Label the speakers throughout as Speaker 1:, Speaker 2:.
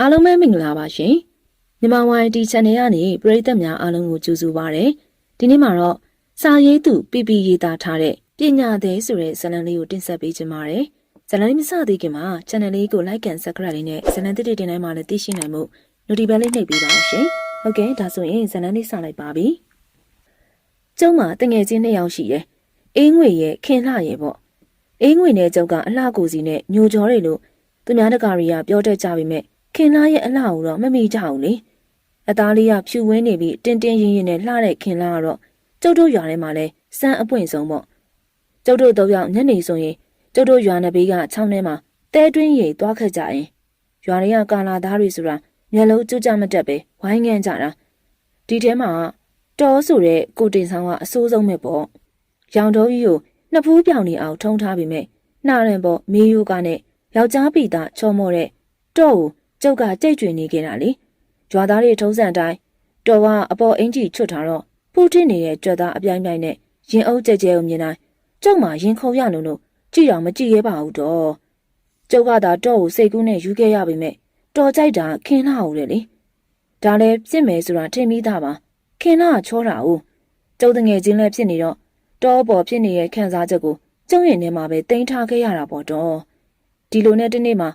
Speaker 1: အားလုံးပဲမင်္ဂလာပါရှင်မြန်မာ YT Channel ကနေပရိသတ်များအားလုံးကိုကြိုဆိုပါရစေဒီနေ့မှာတော့စာရေးသူပြပြရေးသားထားတဲ့ပညာသည်ဆိုတဲ့ဇာတ်လမ်းလေးကိုတင်ဆက်ပေးခြင်းပါတယ်ဇာတ်လမ်းလေးမစသေးခင်မှာ channel လေးကို like and subscribe လေးနဲ့ဇာတ်လမ်းတစ်တွေတင်တိုင်းမှာလည်းသိရှိနိုင်မှု notification လေးနှိပ်ပေးပါအောင်ရှင်ဟုတ်ကဲ့ဒါဆိုရင်ဇာတ်လမ်းလေးစလိုက်ပါပြီကျုံးမှာတငယ်ချင်းနှစ်ယောက်ရှိတယ်အေးငွေရဲ့ခင်လှရဲ့ပေါ့အေးငွေနဲ့ကျုပ်ကအလှကိုစီနဲ့ညိုကြောတွေလို့သူများတကာတွေကပြောတတ်ကြပေမဲ့ ခင်လှရဲ့အလှကိုတော့မမိကြဘူးလေအသားလေးကဖြူဝင်းနေပြီးတင်းတင်းရင်းရင်းနဲ့လှတဲ့ခင်လှကတော့ကျုပ်တို့ရွာထဲမှာလဲစမ်းအပွင့်ဆုံးပေါ့ကျုပ်တို့တော့ရောက်ညနေဆိုရင်ကျုပ်တို့ရွာနယ်ဘေးကချောင်းထဲမှာတဲတွင်းရီသွားခက်ကြရင်ရွာတွေကကာလာသားတွေဆိုတာမျက်လုံးကျကြမတက်ပဲဝိုင်းငန်းကြတာဒီထဲမှာတော်ဆိုတဲ့ကိုတင်ဆောင်ကအဆိုးဆုံးပဲပေါ့ရောင်တော်ကြီးကိုနှစ်ဖူးပြောင်နေအောင်ထုံထားပြီးမြဲနှာရင်ပေါ့မေးယိုးကနဲ့ယောက်ျားပိသားချောမော့တဲ့တော့ကို ကျုပ်ကကြိတ်ကျွင်နေခဲ့တာလေကြွားသားတွေထုံးစံတိုင်းတော်ကအပေါ်အင်ကြီးချွတ်ထားတော့ဖူးထင်းနေတဲ့ကြွက်သားအပြိုင်ပြိုင်နဲ့ရင်အုပ်ကြဲကြဲကိုမြင်တိုင်းကျုပ်မှရင်ခုန်ရလို့လို့ကြည့်တော့မကြည့်ရဲပါဘူးတော့ကျုပ်ကသာတော့ကိုစိတ်ကူးနဲ့ယူခဲ့ရပေမဲ့တော်ကြိုက်တာခင်းလာဦးတယ်လေဒါလည်းပြစ်မယ်ဆိုတာထင်ပြီးသားပါခင်းလာချောတာဦးကျုပ်တငယ်ချင်းလည်းဖြစ်နေတော့တောပေါ်ဖြစ်နေတဲ့ခံစားချက်ကိုကျုံရင်ထဲမှာပဲတင်ထားခဲ့ရတာပေါ့တော့ဒီလိုနဲ့တနေ့မှာ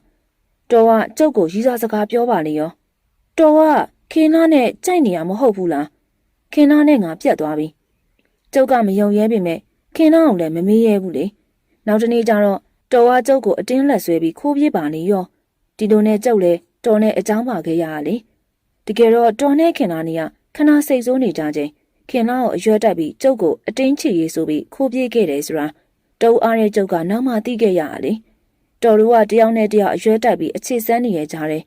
Speaker 1: တော်ကကျုပ်ကိုရီးစားစကားပြောပါလေရောတော်ကခင်းလာနဲ့ကြိုက်နေရမဟုတ်ဘူးလားခင်းလာနဲ့ငါပြတ်သွားပြီကျုပ်ကမယုံရဲပေမဲ့ခင်းလာအောင်လည်းမမေးရဲဘူးလေနောက်တနေ့ကျတော့တော်ကကျုပ်ကိုအတင်းလက်ဆွဲပြီးခိုးပြေးပါနေရောဒီလိုနဲ့ကျုပ်လည်းတော်နဲ့အကြောင်းပါခဲ့ရတာလေတကယ်တော့တော်နဲ့ခင်လာနေကခဏစိတ်ဆိုးနေကြခြင်းခင်လာကိုအရွက်တက်ပြီးကျုပ်ကိုအတင်းချီရေးဆိုပြီးခိုးပြေးခဲ့တယ်ဆိုတာတုံးအားတဲ့ကျုပ်ကနောက်မှသိခဲ့ရတာလေ တော်တို့ကတယောက်နဲ့တယောက်အရွက်တက်ပြီးအခြေစမ်းနေရကြတယ်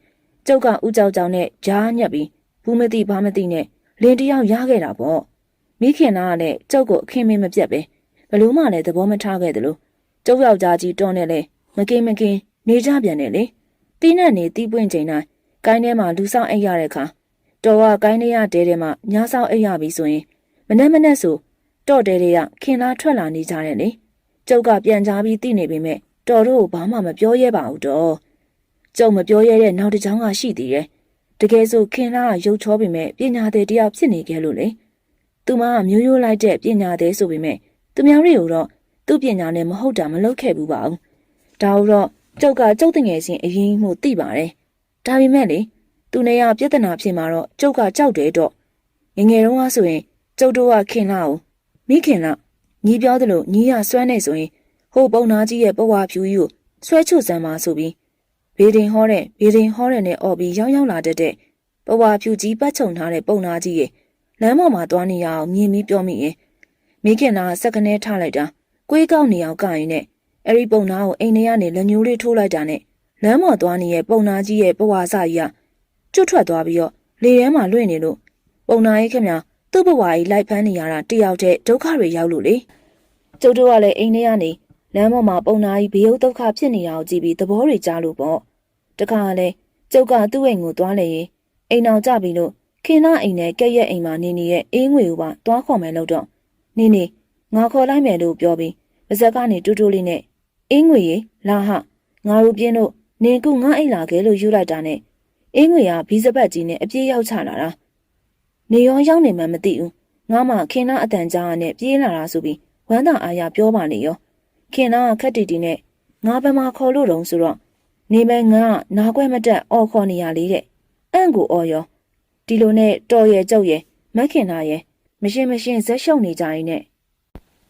Speaker 1: ကျုပ်ကဥကြောက်ကြောင်နဲ့ဂျားညက်ပြီးဘူးမသိဘာမသိနဲ့လင်းတယောက်ရခဲ့တာပေါ့မိခင်နာကလည်းကျုပ်ကိုအခင်းမင်းမပြတ်ပဲဘလို့မှလည်းသဘောမထားခဲ့တယ်လို့ကျုပ်ယောက်ျားကြီးတွန်းနဲ့လဲမကင်းမကင်းနေကြပြန်တယ်လေတီးနဲ့နေတီးပွင့်ချိန်တိုင်းကိုင်းထဲမှာလူဆောင်အိတ်ရတဲ့အခါတော်ကကိုင်းထဲရတဲထဲမှာညာဆောင်အိတ်ရပြီဆိုရင်မနဲ့မနဲ့ဆိုတော့တဲတွေကခင်လာထွက်လာနေကြတယ်လေကျုပ်ကပြန်ချပြီးသိနေပေမဲ့ တော်တို့ဘာမှမပြောရဲပါဘူးတော့ကျုပ်မပြောရဲတဲ့နောက်တစ်ကြောင်းကရှိသေးတယ်တကယ်ဆိုခင်လာကရုပ်ချောပေမဲ့ပညာသည်တယောက်ဖြစ်နေခဲ့လို့လေသူမကမျိုးရိုးလိုက်တဲ့ပညာသည်ဆိုပေမဲ့သူများတွေကိုတော့သူ့ပညာနဲ့မဟုတ်တာမလုပ်ခဲ့ဘူးပါဘူးဒါတော့ကျုပ်ကကျုပ်တငယ်ချင်းအရင်မှုသိပါတယ်ဒါပေမဲ့လေသူနေရပြဿနာဖြစ်မှာတော့ကျုပ်ကကြောက်တယ်တော့ငငယ်တုန်းကဆိုရင်ကျုပ်တို့ကခင်လာအောင်မိခင်လာညီပြောသလိုညီရဆွမ်းနေဆိုရင် ဟိုပုံနာကြီးရဲ့ပဝါဖြူကြီးကိုဆွဲချွတ်စမ်းပါဆိုပြီးဘေဒင်ဟောတဲ့ဘေဒင်ဟောတဲ့နဲ့အော်ပြီးရောက်ရောက်လာတတ်တဲ့ပဝါဖြူကြီးပတ်ချုံထားတဲ့ပုံနာကြီးရဲ့လမ်းပေါ်မှာသွားနေရအောင်မြင်ပြီးပြောမိရင်မိခင်လာစက်ကနေထားလိုက်တာကွေးကောက်နေအောင်ကရင်နဲ့အဲ့ဒီပုံနာကိုအိမ်ထဲကနေလက်ညိုးလေးထိုးလိုက်တာနဲ့လမ်းပေါ်သွားနေတဲ့ပုံနာကြီးရဲ့ပဝါစကြီးကကျွတ်ထွက်သွားပြီးတော့လေထဲမှာလွင့်နေလို့ပုံနာကြီးခင်ဗျာသူ့ဘဝကြီးလိုက်ဖမ်းနေရတာတယောက်တည်းဒုက္ခတွေရောက်လို့လေကျုပ်တို့ကလည်းအိမ်ထဲကနေ လမ်းပေါ်မှာပုံနာကြီးဘေးရုပ်ဒုက္ခဖြစ်နေတာကိုကြည့်ပြီးသဘောတွေကြားလို့ပေါ့တခါလည်းကျုပ်ကသူ့အိမ်ကိုသွားလေရင်အိမ်အောင်ကြပြီလို့ခင်နာအိမ်နဲ့ကက်ရက်အိမ်မှာနေနေရဲ့အေးငွေကိုပါသွားခေါ်မယ်လို့တော့နေနေငါခေါ်လိုက်မယ်လို့ပြောပြီးပါဇက်ကနေတူးတူးလေးနဲ့အင်းငွေရေလာဟငါတို့ပြင်းတို့နင်ကူငါအိတ်လာခဲ့လို့ယူလိုက်တာနဲ့အင်းငွေကဘီးစပတ်ကြီးနဲ့အပြေးရောက်ချလာတာနေရောရောက်နေမှမသိဘူးငါမှခင်နာအတန်ကြားရနဲ့ပြေးလာတာဆိုပြီးဝမ်းသာအားရပြောပါနေရော ခင်နာကခက်တီတီနဲ့ငါဘယ်မှာခေါ်လို့တုံးဆိုတော့နေမဲငါနားခွဲမတက်အော်ခေါ်နေရလေတဲ့အန့်ကိုအော်ရောဒီလိုနဲ့တော်ရဲ့ကျုပ်ရဲ့မက်ခင်နာရဲ့မရှင်မရှင်ဇက်ရှုံနေကြရင်နဲ့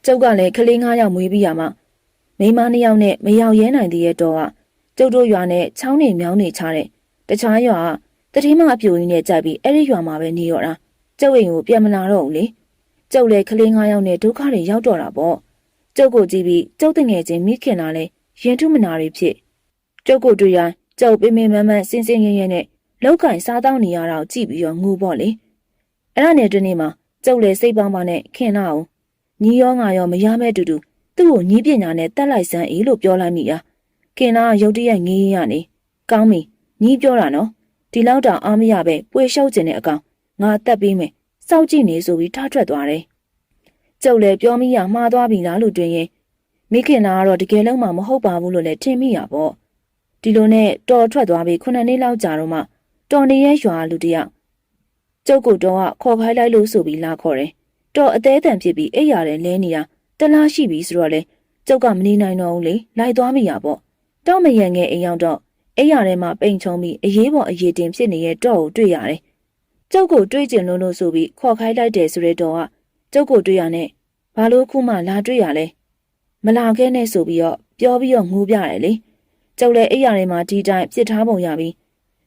Speaker 1: ကျုပ်ကလည်းကလေး၅ယောက်မွေးပြီးရမှမိန်းမနှစ်ယောက်နဲ့မရောက်ရဲနိုင်သေးတဲ့တော့ကကျုပ်တို့ရွာနဲ့ချောင်းနေမြောင်းနေချတဲ့တခြားရွာကတတိမအပြိုကြီးနဲ့ကြိုက်ပြီးအဲ့ဒီရွာမှာပဲနေရောတာကျုပ်အိမ်ကိုပြန်မလာတော့ဘူးလေကျုပ်လည်းကလေး၅ယောက်နဲ့ဒုက္ခတွေရောက်တော့တာပေါ့ ကျုပ်ကိုကြည့်ပြီးကျုပ်တငယ်ချင်းမိခင်လာလဲရင်ထုမနာတွေဖြစ်ကျုပ်ကိုတွေ့ရင်ကျုပ်ပင်ပင်မမစင်စင်ရဲရဲနဲ့လောက်ကင်စားတောင်းနေရတာကိုကြည့်ပြီးတော့ငူပေါ့လေအဲ့ဒါနဲ့တနေ့မှာကျုပ်လည်းစိတ်ပေါင်းပါနဲ့ခင်လာအောင်ညီရောငါရောမရမဲ့တူတူသူ့ကိုညီးပညာနဲ့တက်လိုက်စမ်းအေးလို့ပြောလိုက်မိရခင်လာရုတ်တရက်ငေးရနေကောင်းပြီညီးပြောတာနော်ဒီလောက်တောင်အားမရပဲပွေလျှောက်ကျင်တဲ့အကောင်ငါတက်ပြီးမယ်စောက်ကြည့်နေဆိုပြီးထားထွက်သွားတယ် ကျုပ်လည်းပြောမိရမှားသွားပြီလားလို့တွင်ရင်မိခင်လာကတော့တကယ်လုံးမှမဟုတ်ပါဘူးလို့လည်းထင်မိရပေါ့ဒီလိုနဲ့တော်ထွက်သွားပြီးခုနှစ်နှစ်လောက်ကြာတော့မှတော်နေရဲ့ရွာလူတစ်ယောက်ကျုပ်ကိုတော့ကခေါ်ခိုင်းလိုက်လို့ဆိုပြီးလာခေါ်တယ်တော်အသေးအတန်ဖြစ်ပြီးအိပ်ရတယ်လဲနေတာတလားရှိပြီဆိုတော့လေကျုပ်ကမနေနိုင်တော့ဘူးလေလိုက်သွားမိရပေါ့တော့မရငယ်အိမ်ရောက်တော့အိပ်ရထဲမှာပိန်ချုံပြီးအရေးပေါ်အရေးတင်ဖြစ်နေတဲ့တော့ကိုတွေ့ရတယ်ကျုပ်ကိုတွေးကျင်လို့လို့ဆိုပြီးခေါ်ခိုင်းလိုက်တယ်ဆိုတဲ့တော့က ကျုပ်ကိုတွေ့ရနဲ့ဘာလို့ခုမှလာတွေ့ရလဲမလာခဲ့နဲ့ဆိုပြီးတော့ပြောပြီးတော့ငိုးပြတယ်လေကျုပ်လည်းအိယာတွေမှာဒီတိုင်းပြစ်ထားပုံရပြီး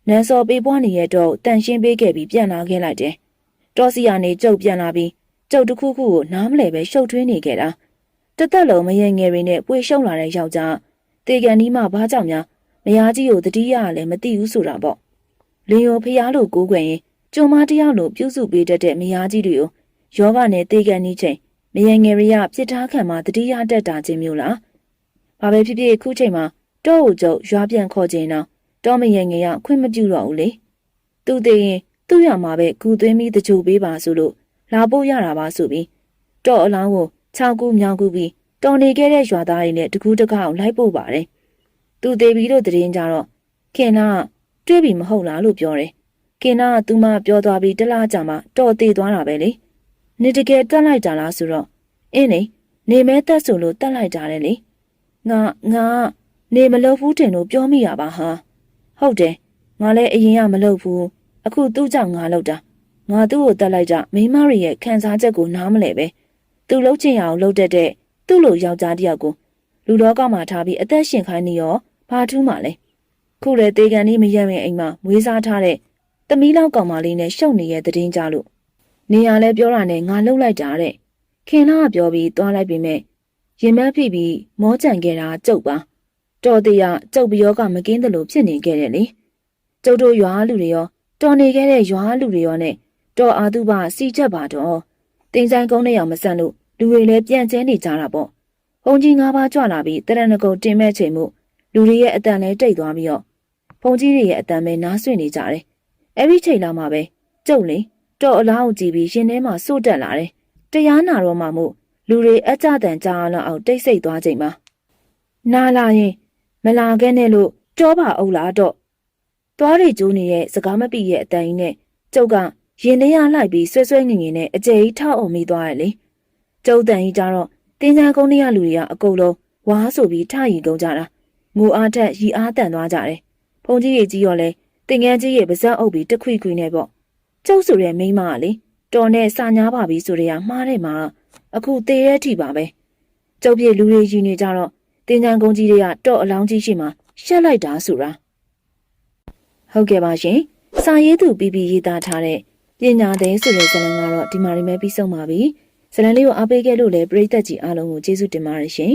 Speaker 1: နန်းစော်ပေးပွားနေတဲ့တော့တန်ရှင်းပေးခဲ့ပြီးပြန်လာခဲ့လိုက်တယ်။တောစီကနေကျုပ်ပြန်လာပြီးကျုပ်တစ်ခုခုကိုနားမလဲပဲရှုပ်ထွေးနေခဲ့တာ။တသက်လုံးမရေငယ်တွေနဲ့ပွေရှုံလာတဲ့ယောက်ျားတေကန်ဒီမှဘာကြောင့်များမယားကြီးကိုတတိယလည်းမသိဘူးဆိုတာပေါ့။လင်းရောဖျားလို့ကိုးကွယ်ရင်ကျုံမတယောက်လိုပြုစုပေးတတ်တဲ့မယားကြီးတွေကို ယောဂနဲ့တေကန်နီးချိန်မရေငယ်တွေကပြစ်ထားခံမှတတိယတက်တာချင်းမျိုးလား။ဘာပဲဖြစ်ဖြစ်ခုချိန်မှာတော့ကိုကျုပ်ရွာပြန်ခေါ်ခြင်းတော့တော့မရင်ငယ်ရခွင့်မပြုတော့ဘူးလေသူသိရင်သူ့ရမှာပဲဂူသွင်းပြီးတကြိုပေးပါဆိုလို့လာဖို့ရတာပါဆိုပြီးတော့အလောင်းကိုခြောက်ကူးမြောက်ကူးပြီးတော်နေခဲ့တဲ့ရွာသားတွေနဲ့တကူးတကောက်လိုက်ပို့ပါတယ်သူသေးပြီးတော့တရင်ကြတော့ခင်နာတွေးပြီးမဟုတ်လားလို့ပြောတယ်ခင်နာကသူမပြောသွားပြီးတလားကြာမှတော်သေးသွားတာပဲလေ နေတကယ်တက်လိုက်တာလားဆိုတော့အင်းလေနေမဲတက်ဆိုလို့တက်လိုက်တာလေလေငါငါနေမလုပ်ဘူးတင်လို့ပြောမိရပါဟာဟုတ်တယ်ငါလည်းအရင်ကမလုပ်ဘူးအခုသူ့ကြောင့်ငါလုပ်တာငါသူ့ကိုတက်လိုက်ကြမိမရရဲ့ခံစားချက်ကိုနားမလဲပဲသူလှုပ်ချင်ရအောင်လှုပ်တတ်တဲ့သူ့လိုယောက်ျားတစ်ယောက်ကိုလူတော်ကမှထားပြီးအသက်ရှင်ခိုင်းနေရောဘာထူးမှလဲခုလေတေကန်လေးမရက်ရင်အိမ်မှာမွေးစားထားတဲ့သမီးလောက်ကောင်မလေးနဲ့ရှုပ်နေရဲ့တည်င်းကြလို့ နေရလဲပြောတာနဲ့ငါလှုပ်လိုက်တာတဲ့ခင်လာကပြောပြီးသွားလိုက်ပြီမဲ့ရင်မက်ဖိပြီးမောကြံခဲ့တာကြုတ်ပါတော်သေးရကျုပ်ပယောကမကင်းတယ်လို့ဖြစ်နေခဲ့တယ်လေကျုပ်တို့ရွာလူတွေရောတော်နေခဲ့တဲ့ရွာလူတွေရောနဲ့တော်အာသူဘစီချက်ပါတော့တင်ဆိုင်ကုန်းနဲ့ရောမဆန့်လို့လူတွေလည်းပြန့်ကျဲနေကြတာပေါ့ဘုံကြီးငါးပါးကြွလာပြီးတရဏဂုံတင်မဲ့ချိန်မှုလူတွေရဲ့အတန်လဲတိတ်သွားပြီးတော့ဘုံကြီးတွေရဲ့အတန်ပဲနားဆွင့်နေကြတယ်အဲ့ဒီချိန်လာမှပဲကျုပ်လေ တော်အလားကိုကြည့်ပြီးရင်ထဲမှာစိုးတက်လာတယ်တရားနာတော့မှမို့လူတွေအကြတန်ကြားအောင်အောင်တိတ်ဆိတ်သွားချိန်မှာနာလာရင် မလာခဲ့နဲ့လို့ကြောပါအောင်လားတော့သွားရီကျိုးနေရဲ့စကားမပြည့်ရဲ့အတန်ကြီးနဲ့ကျုပ်ကရင်ထဲရလိုက်ပြီးဆွဲဆွဲငင်ငင်နဲ့အကျယ်ကြီးထောက်အောင်မိသွားတယ်လေကျုပ်တန်ကြီးကြတော့တင်းချမ်းကုန်းတွေကလူတွေကအကုန်လုံးဝါးဆိုပြီးထရီကုန်ကြတာငိုအားထက်ရီအားတန်သွားကြတယ်ဖုန်ကြီးကြီးကြီးရောလဲတင်ငန်းကြီးရဲ့ပါဇက်အုပ်ပြီးတခွိခွိနဲ့ပေါ့ ကျုပ်ဆိုတဲ့မိန်းမကလေတော်နဲ့စာညာပါပြီဆိုတဲ့ကမှားတယ်မှာအခုသေးရဲ့ထီပါပဲကျုပ်ပြေလူတွေယူနေကြတော့တင်ကြံကုန်းကြီးတွေကတော့အလောင်းကြီးရှိမှရှက်လိုက်တာဆိုတာဟုတ်ကဲ့ပါရှင်စာရေးသူပြီးပြီးရေးသားထားတဲ့ပညာသည်ဆိုတဲ့ဇာတ်လမ်းကတော့ဒီမှာနေမဲ့ပြီးဆုံးပါပြီဇာတ်လမ်းလေးကိုအားပေးခဲ့လို့လည်းပရိသတ်ကြီးအားလုံးကိုကျေးဇူးတင်ပါတယ်ရှင်